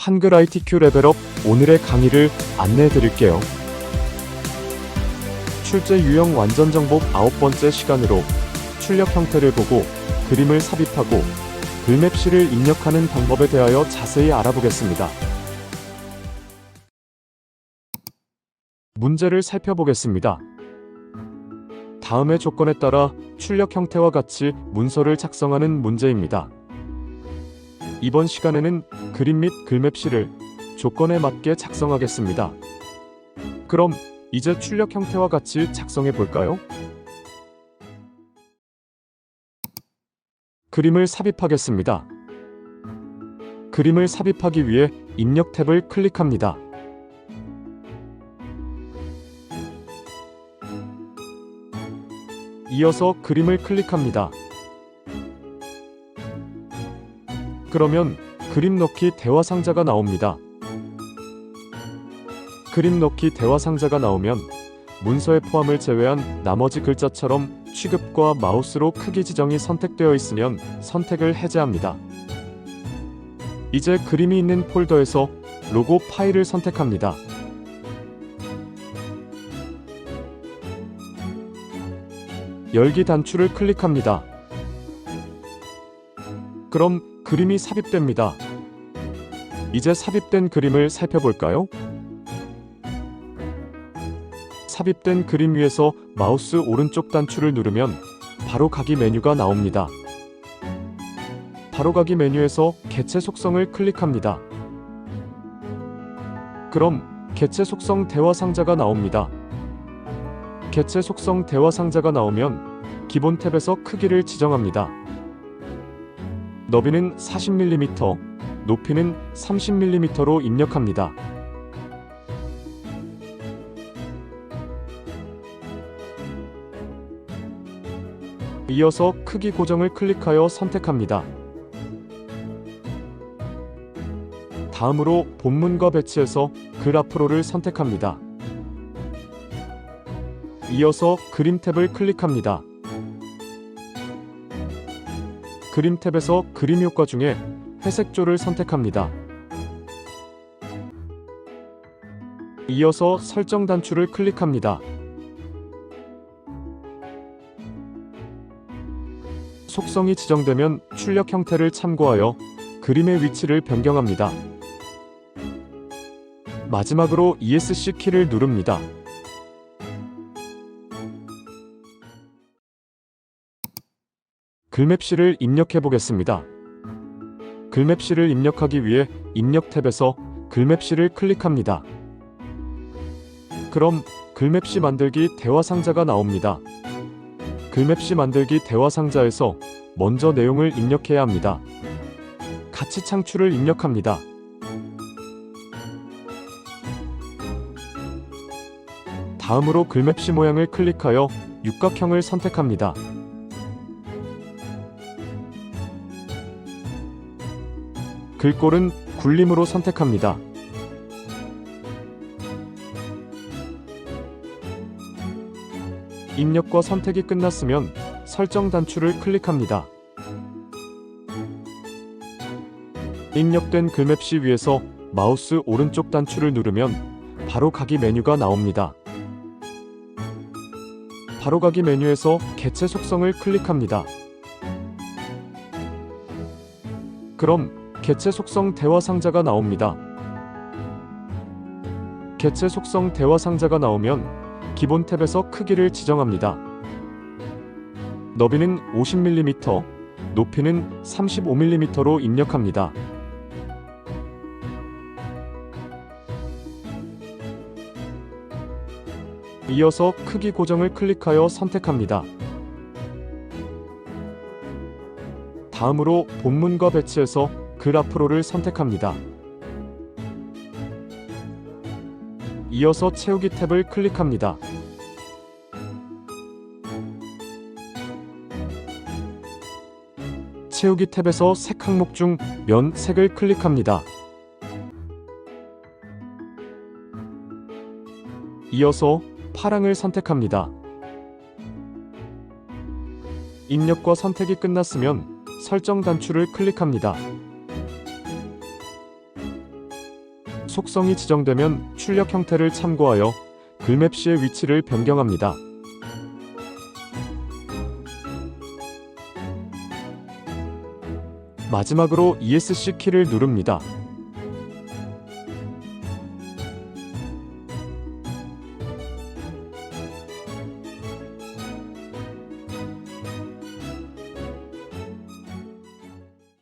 한글 ITQ 레벨업 오늘의 강의를 안내해 드릴게요. 출제 유형 완전 정복 아홉 번째 시간으로 출력 형태를 보고 그림을 삽입하고 글맵시를 입력하는 방법에 대하여 자세히 알아보겠습니다. 문제를 살펴보겠습니다. 다음의 조건에 따라 출력 형태와 같이 문서를 작성하는 문제입니다. 이번 시간에는 그림 및 글맵시를 조건에 맞게 작성하겠습니다. 그럼 이제 출력 형태와 같이 작성해 볼까요? 그림을 삽입하겠습니다. 그림을 삽입하기 위해 입력 탭을 클릭합니다. 이어서 그림을 클릭합니다. 그러면 그림 넣기 대화 상자가 나옵니다. 그림 넣기 대화 상자가 나오면 문서의 포함을 제외한 나머지 글자처럼 취급과 마우스로 크기 지정이 선택되어 있으면 선택을 해제합니다. 이제 그림이 있는 폴더에서 로고 파일을 선택합니다. 열기 단추를 클릭합니다. 그럼 그림이 삽입됩니다. 이제 삽입된 그림을 살펴볼까요? 삽입된 그림 위에서 마우스 오른쪽 단추를 누르면 바로 가기 메뉴가 나옵니다. 바로 가기 메뉴에서 개체 속성을 클릭합니다. 그럼 개체 속성 대화 상자가 나옵니다. 개체 속성 대화 상자가 나오면 기본 탭에서 크기를 지정합니다. 너비는 40mm, 높이는 30mm로 입력합니다. 이어서 크기 고정을 클릭하여 선택합니다. 다음으로 본문과 배치해서 글 앞으로를 선택합니다. 이어서 그림 탭을 클릭합니다. 그림 탭에서 그림 효과 중에 회색조를 선택합니다. 이어서 설정 단추를 클릭합니다. 속성이 지정되면 출력 형태를 참고하여 그림의 위치를 변경합니다. 마지막으로 ESC 키를 누릅니다. 글맵시를 입력해 보겠습니다. 글맵시를 입력하기 위해 입력 탭에서 글맵시를 클릭합니다. 그럼 글맵시 만들기 대화 상자가 나옵니다. 글맵시 만들기 대화 상자에서 먼저 내용을 입력해야 합니다. 가치 창출을 입력합니다. 다음으로 글맵시 모양을 클릭하여 육각형을 선택합니다. 글꼴은 굴림으로 선택합니다. 입력과 선택이 끝났으면 설정 단추를 클릭합니다. 입력된 글맵시 위에서 마우스 오른쪽 단추를 누르면 바로 가기 메뉴가 나옵니다. 바로 가기 메뉴에서 개체 속성을 클릭합니다. 그럼 개체 속성 대화 상자가 나옵니다. 개체 속성 대화 상자가 나오면 기본 탭에서 크기를 지정합니다. 너비는 50mm, 높이는 35mm로 입력합니다. 이어서 크기 고정을 클릭하여 선택합니다. 다음으로 본문과 배치해서 글 앞으로를 선택합니다. 이어서 채우기 탭을 클릭합니다. 채우기 탭에서 색 항목 중 면 색을 클릭합니다. 이어서 파랑을 선택합니다. 입력과 선택이 끝났으면 설정 단추를 클릭합니다. 속성이 지정되면 출력 형태를 참고하여 글맵 시의 위치를 변경합니다. 마지막으로 ESC 키를 누릅니다.